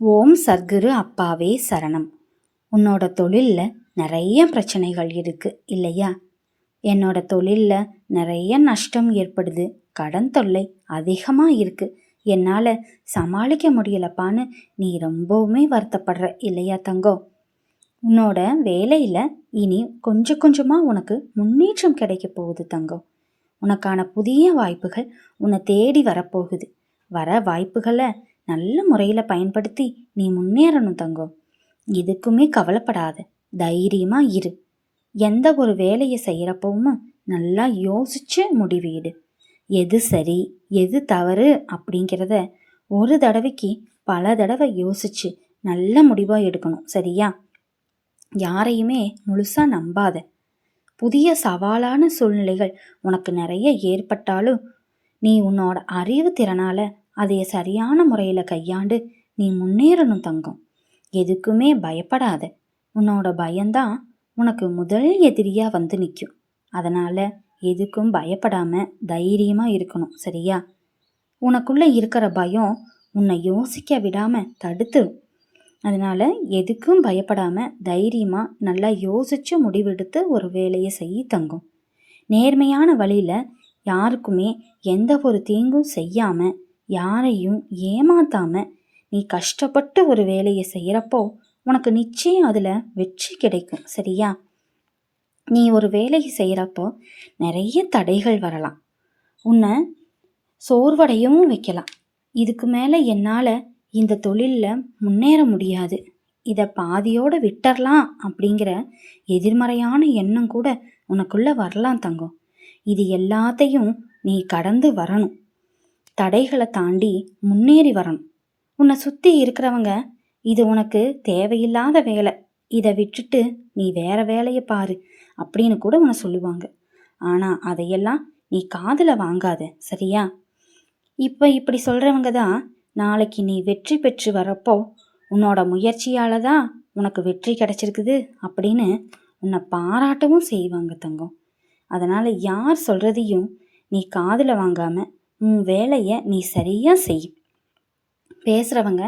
ஓம் சர்க்குரு அப்பாவே சரணம். உன்னோட தொழிலில் நிறைய பிரச்சனைகள் இருக்குது இல்லையா? என்னோட தொழிலில் நிறைய நஷ்டம் ஏற்படுது கடன் தொல்லை அதிகமாக இருக்குது என்னால் சமாளிக்க முடியலப்பான்னு நீ ரொம்பவுமே வருத்தப்படுற இல்லையா தங்கம் உன்னோட வேலையில் இனி கொஞ்சம் கொஞ்சமாக உனக்கு முன்னேற்றம் கிடைக்க போகுது தங்கம் உனக்கான புதிய வாய்ப்புகள் உன்னை தேடி வரப்போகுது வர வாய்ப்புகளை நல்ல முறையில் பயன்படுத்தி நீ முன்னேறணும் தங்கம் எதுக்குமே கவலைப்படாத. தைரியமா இரு. எந்த ஒரு வேலையை செய்கிறப்பவும் நல்லா யோசிச்சு முடிவீடு எது சரி எது தவறு அப்படிங்கிறத ஒரு தடவைக்கு பல தடவை யோசிச்சு நல்ல முடிவாக எடுக்கணும். சரியா? யாரையுமே முழுசாக நம்பாத. புதிய சவாலான சூழ்நிலைகள் உனக்கு நிறைய ஏற்பட்டாலும் நீ உன்னோட அறிவு திறனால அதை சரியான முறையில் கையாண்டு நீ முன்னேறணும் தங்கம். எதுக்குமே பயப்படாத. உன்னோட பயம்தான் உனக்கு முதல் எதிரியாக வந்து நிற்கும் அதனால் எதுக்கும் பயப்படாம தைரியமாக இருக்கணும் சரியா? உனக்குள்ளே இருக்கிற பயம் உன்னை யோசிக்க விடாமல் தடுத்துடும் அதனால் எதுக்கும் பயப்படாமல் தைரியமாக நல்லா யோசித்து முடிவெடுத்து ஒரு வேலையை செய்ய தங்கும். நேர்மையான வழியில் யாருக்குமே எந்த ஒரு தீங்கும் செய்யாமல் யாரையும் ஏமாத்தாம நீ கஷ்டப்பட்டு ஒரு வேலையை செய்கிறப்போ உனக்கு நிச்சயம் அதில் வெற்றி கிடைக்கும் சரியா? நீ ஒரு வேலையை செய்கிறப்போ நிறைய தடைகள் வரலாம். உன்னை சோர்வடையவும் வைக்கலாம். இதுக்கு மேலே என்னால் இந்த தொழிலில் முன்னேற முடியாது. இதை பாதியோடு விட்டுறலாம் அப்படிங்கிற எதிர்மறையான எண்ணம் கூட உனக்குள்ளே வரலாம் தங்கம். இது எல்லாத்தையும் நீ கடந்து வரணும். தடைகளை தாண்டி முன்னேறி வரணும். உன்னை சுற்றி இருக்கிறவங்க இது உனக்கு தேவையில்லாத வேலை. இதை விட்டுட்டு நீ வேற வேலையை பாரு அப்படின்னு கூட உன்னை சொல்லுவாங்க. ஆனால் அதையெல்லாம் நீ காதில் வாங்காத சரியா? இப்போ இப்படி சொல்கிறவங்க தான் நாளைக்கு நீ வெற்றி பெற்று வரப்போ உன்னோட முயற்சியால் தான் உனக்கு வெற்றி கிடைச்சிருக்குது அப்படின்னு உன்னை பாராட்டவும் செய்வாங்க தங்கம். அதனால் யார் சொல்கிறதையும் நீ காதில் வாங்காமல் உன் வேலையை நீ சரியாக செய். பேசுகிறவங்க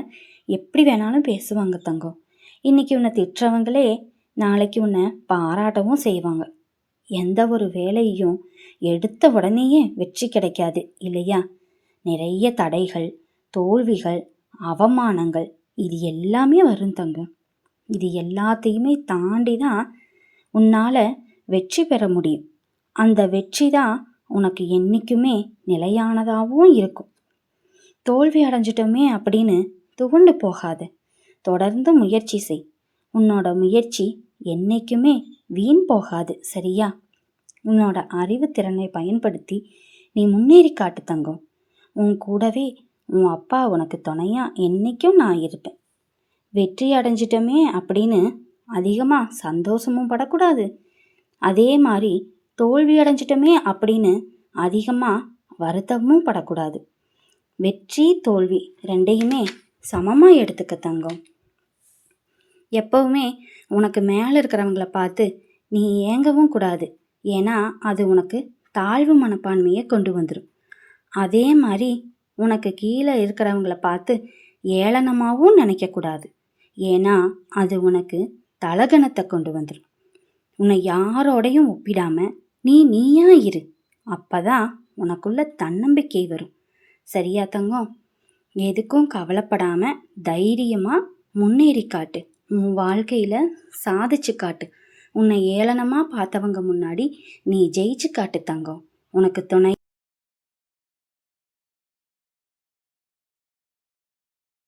எப்படி வேணாலும் பேசுவாங்க தங்கம். இன்றைக்கி உன்னை திட்டுறவங்களே நாளைக்கு உன்னை பாராட்டவும் செய்வாங்க. எந்த ஒரு வேலையையும் எடுத்த உடனேயே வெற்றி கிடைக்காது இல்லையா? நிறைய தடைகள் தோல்விகள் அவமானங்கள் இது எல்லாமே வரும் தங்கம். இது எல்லாத்தையுமே தாண்டி தான் உன்னால் வெற்றி பெற முடியும். அந்த வெற்றி தான் உனக்கு என்றைக்குமே நிலையானதாகவும் இருக்கும். தோல்வி அடைஞ்சிட்டோமே அப்படின்னு துவண்டு போகாத. தொடர்ந்து முயற்சி செய். உன்னோட முயற்சி என்றைக்குமே வீண் போகாது சரியா? உன்னோட அறிவு திறனை பயன்படுத்தி நீ முன்னேறி காட்டு தங்கம். உன் கூடவே உன் அப்பா உனக்கு துணையாக என்றைக்கும் நான் இருப்பேன். வெற்றி அடைஞ்சிட்டோமே அப்படின்னு அதிகமாக சந்தோஷமும் படக்கூடாது. அதே மாதிரி தோல்வி அடைஞ்சிட்டோமே அப்படின்னு அதிகமாக வருத்தமும் படக்கூடாது. வெற்றி தோல்வி ரெண்டையுமே சமமாக எடுத்துக்க தங்கம். எப்பவுமே உனக்கு மேலே இருக்கிறவங்களை பார்த்து நீ ஏங்கவும் கூடாது. ஏன்னா அது உனக்கு தாழ்வு மனப்பான்மையை கொண்டு வந்துடும் அதே மாதிரி உனக்கு கீழே இருக்கிறவங்கள பார்த்து ஏளனமாகவும் நினைக்கக்கூடாது ஏன்னா அது உனக்கு தலகணத்தை கொண்டு வந்துடும் உன்னை யாரோடையும் ஒப்பிடாமல் நீ நீயா இரு. அப்பதான் உனக்குள்ள தன்னம்பிக்கை வரும். சரியா தங்கம்? எதுக்கும் கவலைப்படாம தைரியமா முன்னேறி காட்டு. உன் வாழ்க்கையில சாதிச்சு காட்டு. உன்னை ஏளனமா பார்த்தவங்க முன்னாடி நீ ஜெயிச்சு காட்டு தங்கம். உனக்கு துணை